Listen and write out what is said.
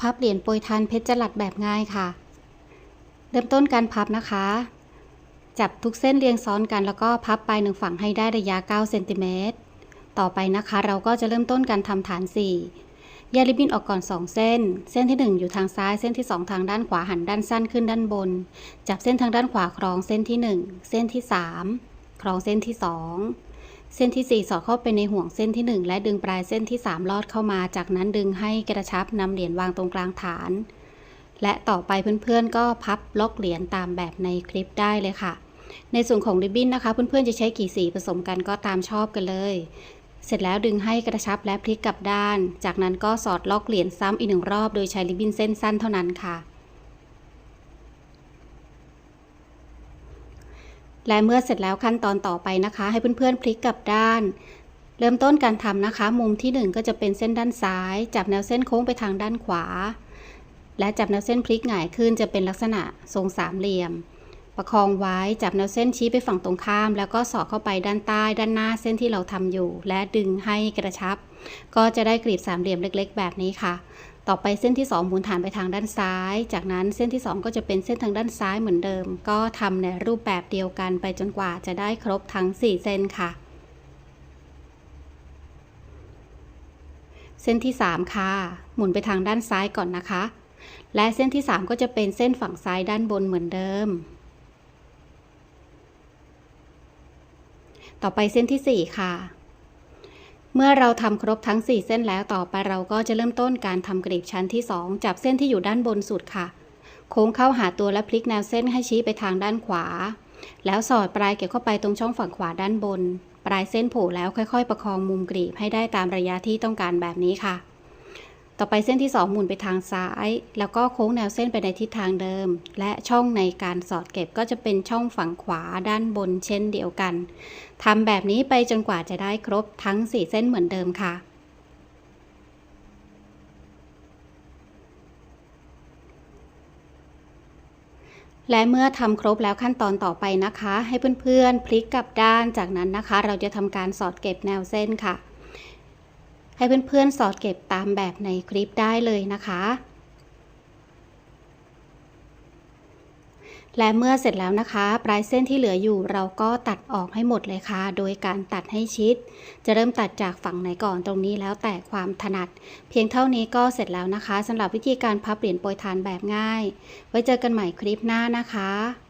พับเหรียญโปรยทานเพชรจลัดแบบง่ายค่ะ เริ่มต้นการพับนะคะ จับทุกเส้นเรียงซ้อนกันแล้วก็พับไปหนึ่งฝั่งให้ได้ระยะ9เซนติเมตรต่อไปนะคะ เราก็จะเริ่มต้นการทำฐาน 4แยกริบบิ้นออกก่อน 2 เส้น เส้นที่ 1 อยู่ทางซ้าย เส้นที่ 2 ทางด้านขวาหันด้านสั้นขึ้นด้านบน จับเส้นทางด้านขวาคล้องเส้นที่ 1 เส้นที่ 3คล้องเส้นที่ 2 เส้นที่ 4 สอดเข้าไปในห่วงเส้นที่ 1 และดึงปลายเส้นที่ 3 ลอดเข้ามา จากนั้นดึงให้กระชับนำเหรียญวางตรงกลางฐาน และต่อไปเพื่อนๆ ก็พับล็อกเหรียญตามแบบในคลิปได้เลยค่ะ ในส่วนของริบบิ้นนะคะ เพื่อนๆ จะใช้กี่สีผสมกันก็ตามชอบกันเลย เสร็จแล้วดึงให้กระชับและพลิกกลับด้าน จากนั้นก็สอดล็อกเหรียญซ้ำอีกหนึ่งรอบ โดยใช้ริบบิ้นเส้นสั้นเท่านั้นค่ะ และเมื่อเสร็จแล้วขั้นตอนต่อไปนะคะ ให้เพื่อนๆพลิกกลับด้าน เริ่มต้นการทำนะคะ มุมที่ 1 ก็จะเป็นเส้นด้านซ้าย จับแนวเส้นโค้งไปทางด้านขวา และจับแนวเส้นพลิกหงายขึ้นจะเป็นลักษณะทรงสามเหลี่ยม ประคองไว้จับแนวเส้นชี้ไปฝั่งตรงข้าม แล้วก็สอดเข้าไปด้านใต้ด้านหน้าเส้นที่เราทำอยู่ และดึงให้กระชับ ก็จะได้กลีบสามเหลี่ยมเล็ก ๆ แบบนี้ค่ะ ต่อไปเส้นที่2หมุนฐานไปทางด้านซ้าย จากนั้นเส้นที่ 2 ก็จะเป็นเส้นทางด้านซ้ายเหมือนเดิม ก็ทำในรูปแบบเดียวกันไปจนกว่าจะได้ครบทั้ง 4 เส้นค่ะเส้นที่ 3 ค่ะ หมุนไปทางด้านซ้ายก่อนนะคะ และเส้นที่ 3 ก็จะเป็นเส้นฝั่งซ้ายด้านบนเหมือนเดิม ต่อไปเส้นที่ 4 ค่ะ เมื่อเราทำครบทั้ง 4 เส้นแล้วต่อไปเราก็จะเริ่มต้นการทำกรีบชั้นที่ 2 จับเส้นที่อยู่ด้านบนสุดค่ะ โค้งเข้าหาตัวและพลิกแนวเส้นให้ชี้ไปทางด้านขวา แล้วสอดปลายเก็บเข้าไปตรงช่องฝั่งขวาด้านบน ปลายเส้นโผล่แล้วค่อย ๆ ประคองมุมกรีบให้ได้ตามระยะที่ต้องการแบบนี้ค่ะ ต่อไปเส้นที่ 2 หมุนไปทางซ้าย แล้วก็โค้งแนวเส้นไปในทิศทางเดิม และช่องในการสอดเก็บก็จะเป็นช่องฝั่งขวาด้านบนเช่นเดียวกันทำแบบนี้ไปจนกว่าจะได้ครบทั้ง 4 เส้นเหมือนเดิมค่ะและเมื่อทำครบแล้วขั้นตอนต่อไปนะคะ ให้เพื่อนๆพลิกกลับด้านจากนั้นนะคะ เราจะทำการสอดเก็บแนวเส้นค่ะ ให้เพื่อนๆสอดเก็บตามแบบในคลิปได้เลยนะคะ และเมื่อเสร็จแล้วนะคะ ปลายเส้นที่เหลืออยู่เราก็ตัดออกให้หมดเลยค่ะ โดยการตัดให้ชิด จะเริ่มตัดจากฝั่งไหนก่อนตรงนี้แล้วแต่ความถนัด เพียงเท่านี้ก็เสร็จแล้วนะคะสำหรับวิธีการพับเหรียญโปรยทานแบบง่าย ไว้เจอกันใหม่คลิปหน้านะคะ